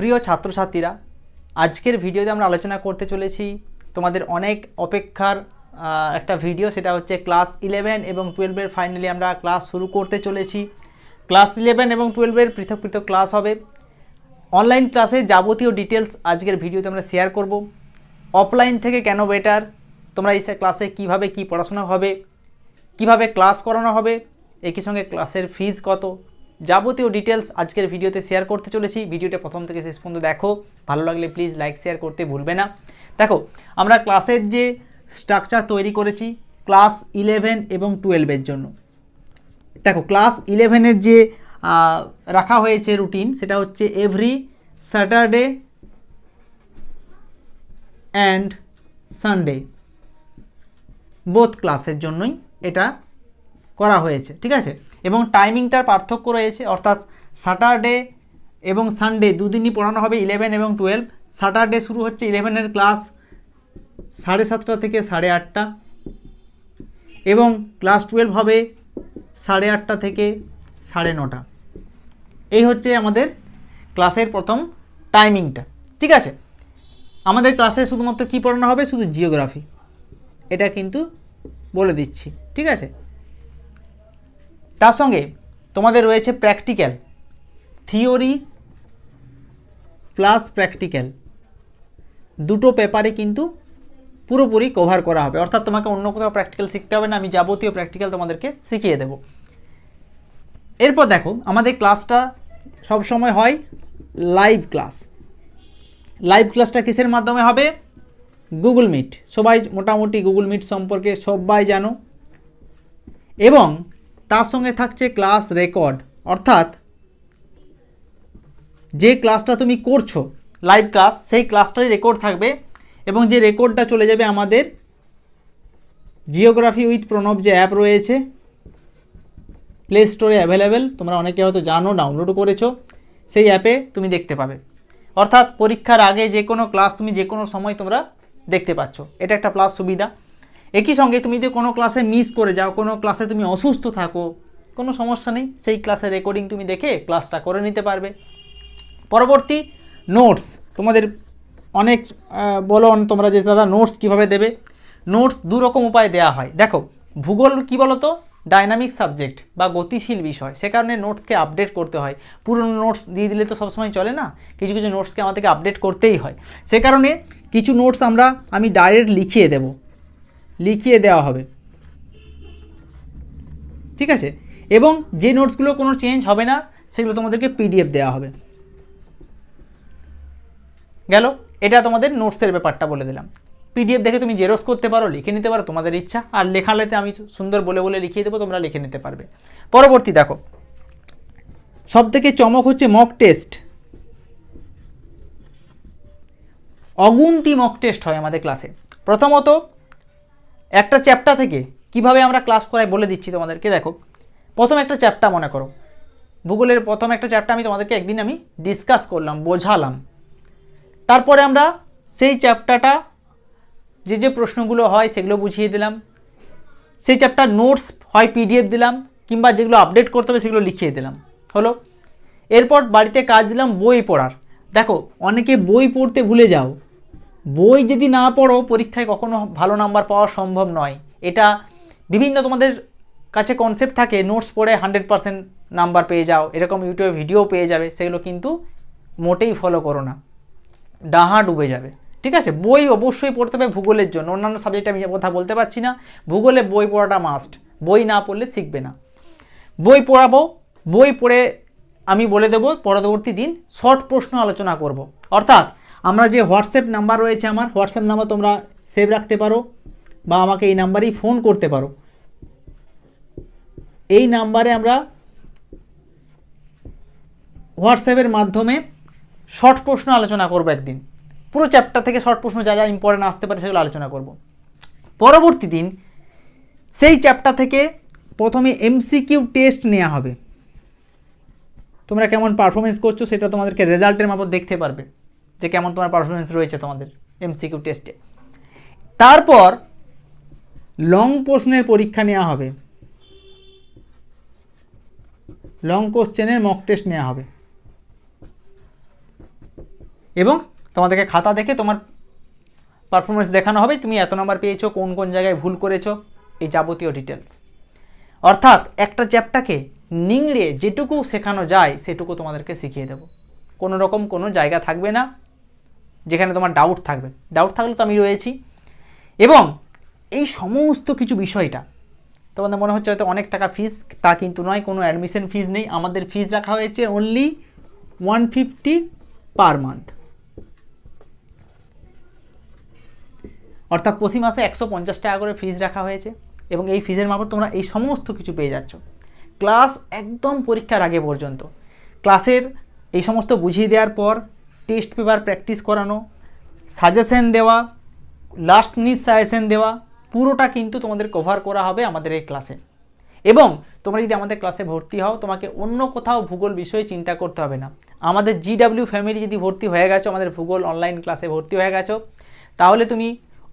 প্রিয় ছাত্রছাত্রীরা, আজকের ভিডিওতে আমরা আলোচনা করতে চলেছি তোমাদের অনেক অপেক্ষার একটা ভিডিও, সেটা হচ্ছে ক্লাস ইলেভেন এবং টুয়েলভের ফাইনালি আমরা ক্লাস শুরু করতে চলেছি। ক্লাস ইলেভেন এবং টুয়েলভের পৃথক পৃথক ক্লাস হবে। অনলাইন ক্লাসে যাবতীয় ডিটেলস আজকের ভিডিওতে আমরা শেয়ার করব। অফলাইন থেকে কেন বেটার? তোমরা এই ক্লাসে কীভাবে কি পড়াশোনা হবে? কীভাবে ক্লাস করানো হবে? একই সঙ্গে ক্লাসের ফিজ কত? যাবতীয় ডিটেলস আজকের ভিডিওতে শেয়ার করতে চলেছি। ভিডিওটা প্রথম থেকে শেষ পর্যন্ত দেখো। ভালো লাগলে প্লিজ লাইক শেয়ার করতে ভুলবে না। দেখো, আমরা ক্লাসের যে স্ট্রাকচার তৈরি করেছি ক্লাস ইলেভেন এবং টুয়েলভের জন্য। দেখো ক্লাস ইলেভেনের যে রাখা হয়েছে রুটিন সেটা হচ্ছে every Saturday and Sunday both ক্লাসের জন্যই এটা করা হয়েছে, ঠিক আছে? এবং টাইমিংটার পার্থক্য রয়েছে, অর্থাৎ স্যাটারডে এবং সানডে দুদিনই পড়ানো হবে ইলেভেন এবং টুয়েলভ স্যাটারডে শুরু হচ্ছে ইলেভেনের ক্লাস সাড়ে সাতটা থেকে সাড়ে আটটা এবং ক্লাস টুয়েলভ হবে সাড়ে আটটা থেকে সাড়ে নটা। এই হচ্ছে আমাদের ক্লাসের প্রথম টাইমিংটা ঠিক আছে? আমাদের ক্লাসে শুধুমাত্র কী পড়ানো হবে? শুধু জিওগ্রাফি এটা কিন্তু বলে দিচ্ছি, ঠিক আছে? তার সঙ্গে তোমাদের রয়েছে প্র্যাকটিক্যাল থিওরি প্লাস প্র্যাকটিক্যাল দুটো পেপারে কিন্তু পুরোপুরি কভার করা হবে। অর্থাৎ তোমাকে অন্য কোথাও প্র্যাকটিক্যাল শিখতে হবে না, আমি যাবতীয় প্র্যাকটিক্যাল তোমাদেরকে শিখিয়ে দেব। এরপর দেখো, আমাদের ক্লাসটা সব সময় হয় লাইভ ক্লাস লাইভ ক্লাসটা কিসের মাধ্যমে হবে? গুগল মিট সবাই মোটামুটি গুগল মিট সম্পর্কে সবাই জানো। এবং তার সঙ্গে থাকছে ক্লাস রেকর্ড। অর্থাৎ যে ক্লাসটা তুমি করছ, লাইভ ক্লাস, সেই ক্লাসটারই রেকর্ড থাকবে এবং যে রেকর্ডটা চলে যাবে আমাদের জিওগ্রাফি উইথ প্রণব যে অ্যাপ রয়েছে, প্লে স্টোরে অ্যাভেলেবেল, তোমরা অনেকে হয়তো জানো, ডাউনলোড করেছ, সেই অ্যাপে তুমি দেখতে পাবে। অর্থাৎ পরীক্ষার আগে যে কোনো ক্লাস তুমি যে কোনো সময় তোমরা দেখতে পাচ্ছ। এটা একটা প্লাস সুবিধা। একই সঙ্গে তুমি যদি কোনো ক্লাসে মিস করে যাও, কোনো ক্লাসে তুমি অসুস্থ থাকো, কোনো সমস্যা নেই। সেই ক্লাসের রেকর্ডিং তুমি দেখে ক্লাসটা করে নিতে পারবে। পরবর্তী নোটস তোমাদের অনেক বলো তোমরা যে দাদা নোটস কীভাবে দেবে? নোটস দু রকম উপায় দেওয়া হয়। দেখো, ভূগোল কি বলো তো ডাইনামিক সাবজেক্ট বা গতিশীল বিষয়। সে কারণে নোটসকে আপডেট করতে হয়। পুরনো নোটস দিয়ে দিলে তো সবসময় চলে না? কিছু কিছু নোটসকে আমাদেরকে আপডেট করতেই হয়। সে কারণে কিছু নোটস আমরা, আমি ডাইরেক্ট লিখিয়ে দেব। লিখিয়ে দেওয়া হবে। ঠিক আছে? এবং যে নোটসগুলো কোনো চেঞ্জ হবে না, সেগুলো তোমাদেরকে পিডিএফ দেওয়া হবে। গেল? এটা তোমাদের নোটসের ব্যাপারটা বলে দিলাম। পিডিএফ দেখে তুমি জেরক্স করতে পারো, লিখে নিতে পারো, তোমাদের ইচ্ছা। আর লেখালেতে আমি সুন্দর বলে বলে লিখিয়ে দেবো, তোমরা লিখে নিতে পারবে। পরবর্তী দেখো। সব থেকে চমক হচ্ছে মক টেস্ট অগুন্তি মক টেস্ট হয় আমাদের ক্লাসে প্রথমত একটা চ্যাপ্টার থেকে কীভাবে আমরা ক্লাস করাই বলে দিচ্ছি তোমাদেরকে, দেখো। প্রথম একটা চ্যাপ্টার মনে করো। ভূগোলের প্রথম একটা চ্যাপ্টার আমি তোমাদেরকে একদিন আমি ডিসকাস করলাম, বোঝালাম। তারপরে আমরা সেই চ্যাপ্টারটা যে যে প্রশ্নগুলো হয় সেগুলো বুঝিয়ে দিলাম। সেই চ্যাপ্টার নোটস হয় পিডিএফ দিলাম, কিংবা যেগুলো আপডেট করতে হবে সেগুলো লিখিয়ে দিলাম। হলো? এরপর বাড়িতে কাজ দিলাম বই পড়ার। দেখো, অনেকে বই পড়তে ভুলে যাও। বই যদি না পড়ো, পরীক্ষায় কখনো ভালো নাম্বার পাওয়া সম্ভব নয়। এটা বিভিন্ন তোমাদের কাছে কনসেপ্ট থাকে নোটস পড়ে হান্ড্রেড পারসেন্ট নাম্বার পেয়ে যাও, এরকম ইউটিউবে ভিডিও পেয়ে যাবে, সেগুলো কিন্তু মোটেই ফলো করো না। ডাহা ডুবে যাবে, ঠিক আছে? বই অবশ্যই পড়তে হবে ভূগোলের জন্য, অন্যান্য সাবজেক্টে আমি কথা বলতে পারছি না। ভূগোলে বই পড়াটা মাস্ট বই না পড়লে শিখবে না। বই পড়াবো, বই পড়ে আমি বলে দেবো, পরবর্তী দিন শর্ট প্রশ্ন আলোচনা করব। অর্থাৎ আমরা যে হোয়াটসঅ্যাপ নাম্বার রয়েছে আমার, হোয়াটসঅ্যাপ নাম্বার তোমরা সেভ রাখতে পারো বা আমাকে এই নাম্বারেই ফোন করতে পারো। এই নাম্বারে আমরা হোয়াটসঅ্যাপের মাধ্যমে শর্ট প্রশ্ন আলোচনা করব একদিন। পুরো চ্যাপ্টার থেকে শর্ট প্রশ্ন যা যা ইম্পর্টেন্ট আসতে পারে সেগুলো আলোচনা করব। পরবর্তী দিন সেই চ্যাপ্টার থেকে প্রথমে এমসিকিউ টেস্ট নেওয়া হবে। তোমরা কেমন পারফরমেন্স করছ সেটা তোমাদেরকে রেজাল্টের মাপত দেখতে পারবে। যে কেমন তোমার পারফরমেন্স রয়েছে তোমাদের এমসিকিউ টেস্টে তারপর লং প্রশ্নের পরীক্ষা নেওয়া হবে। লং কোশ্চেনের মক টেস্ট নেওয়া হবে। এবং তোমাদেরকে খাতা দেখে তোমার পারফরমেন্স দেখানো হবে, তুমি এত নাম্বার পেয়েছ, কোন কোন জায়গায় ভুল করেছ, এই যাবতীয় ডিটেলস অর্থাৎ একটা চ্যাপ্টারকে নিংড়ে যেটুকু শেখানো যায়, সেটুকু তোমাদেরকে শিখিয়ে দেবো। কোনো রকম কোনো জায়গা থাকবে না যেখানে তোমার ডাউট থাকবে। ডাউট থাকলে তো আমি রয়েছি। এবং এই সমস্ত কিছু বিষয়টা, তোমাদের মনে হচ্ছে হয়তো অনেক টাকা ফিস তা কিন্তু নয়, কোনো অ্যাডমিশন ফিস নেই। আমাদের ফিস রাখা হয়েছে only one fifty per month অর্থাৎ প্রতি মাসে একশো পঞ্চাশ টাকা করে ফিস রাখা হয়েছে। এবং এই ফিজের মারফত তোমরা এই সমস্ত কিছু পেয়ে যাচ্ছ। ক্লাস একদম পরীক্ষার আগে পর্যন্ত। ক্লাসের এই সমস্ত বুঝিয়ে দেওয়ার পর টেস্ট পেপার প্র্যাকটিস করানো, সাজেশন দেওয়া লাস্ট মিনিট সাজেশন দেওয়া, পুরোটা কিন্তু তোমাদের কভার করা হবে আমাদের এই ক্লাসে এবং তোমরা যদি আমাদের ক্লাসে ভর্তি হও, তোমাকে অন্য কোথাও ভূগোল বিষয়ে চিন্তা করতে হবে না। আমাদের জিডাব্লিউ ফ্যামিলি যদি ভর্তি হয়ে গেছো, আমাদের ভূগোল অনলাইন ক্লাসে ভর্তি হয়ে গেছো, তাহলে তুমি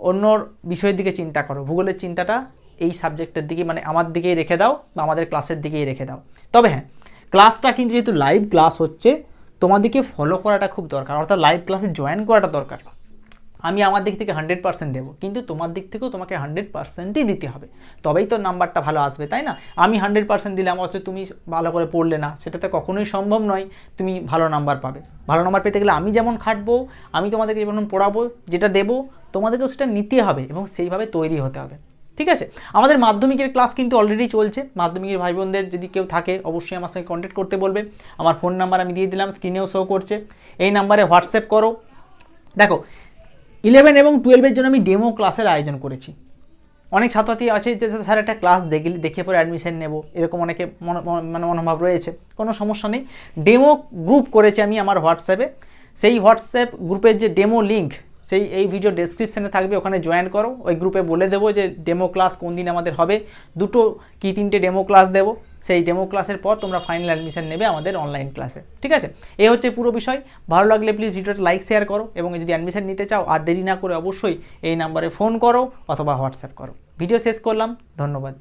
অন্য বিষয়ের দিকে চিন্তা করো। ভূগোলের চিন্তাটা এই সাবজেক্টের দিকে মানে আমার দিকেই রেখে দাও বা আমাদের ক্লাসের দিকেই রেখে দাও। তবে হ্যাঁ ক্লাসটা কিন্তু যেহেতু লাইভ ক্লাস হচ্ছে তোমাদেরকে ফলো করাটা খুব দরকার, অর্থাৎ লাইভ ক্লাসে জয়েন করাটা দরকার। আমি আমার দিক থেকে হান্ড্রেড পার্সেন্ট দেবো, কিন্তু তোমার দিক থেকেও তোমাকে হান্ড্রেড পার্সেন্টই দিতে হবে। তবেই তো নাম্বারটা ভালো আসবে, তাই না? আমি হান্ড্রেড পার্সেন্ট দিলাম, অথচ তুমি ভালো করে পড়লে না, সেটা তো কখনোই সম্ভব নয়, তুমি ভালো নাম্বার পাবে। ভালো নাম্বার পেতে গেলে আমি যেমন খাটবো, আমি তোমাদেরকে যেমন পড়াবো, যেটা দেবো, তোমাদেরকেও সেটা নিতে হবে এবং সেইভাবে তৈরি হতে হবে। ঠিক আছে? আমাদের মাধ্যমিকের ক্লাস কিন্তু অলরেডি চলছে। মাধ্যমিকের ভাই বোনদের যদি কেউ থাকে, অবশ্যই আমার সঙ্গে কন্ট্যাক্ট করতে বলবে। আমার ফোন নাম্বার আমি দিয়ে দিলাম স্ক্রিনেও শো করছে। এই নাম্বারে হোয়াটসঅ্যাপ করো। দেখো ইলেভেন এবং টুয়েলভের জন্য আমি ডেমো ক্লাসের আয়োজন করেছি। অনেক ছাত্রছাত্রী আছে যে স্যার একটা ক্লাস দেখলে দেখে পরে অ্যাডমিশন নেব। এরকম অনেকে মনো- মানে মনোভাব রয়েছে। কোনো সমস্যা নেই। ডেমো গ্রুপ করেছি আমি আমার হোয়াটসঅ্যাপে সেই হোয়াটসঅ্যাপ গ্রুপের যে ডেমো লিঙ্ক সেই এই ভিডিও ডেসক্রিপশানে থাকবে, ওখানে জয়েন করো। ওই গ্রুপে বলে দেবো যে ডেমো ক্লাস কোন দিন আমাদের হবে। দুটো কি তিনটে ডেমো ক্লাস দেবো। সেই ডেমো ক্লাসের পর তোমরা ফাইনাল অ্যাডমিশন নেবে আমাদের অনলাইন ক্লাসে ঠিক আছে? এই হচ্ছে পুরো বিষয়। ভালো লাগলে প্লিজ ভিডিওটা লাইক শেয়ার করো এবং যদি অ্যাডমিশন নিতে চাও আর দেরি না করে অবশ্যই এই নাম্বারে ফোন করো অথবা হোয়াটসঅ্যাপ করো। ভিডিও শেষ করলাম। ধন্যবাদ।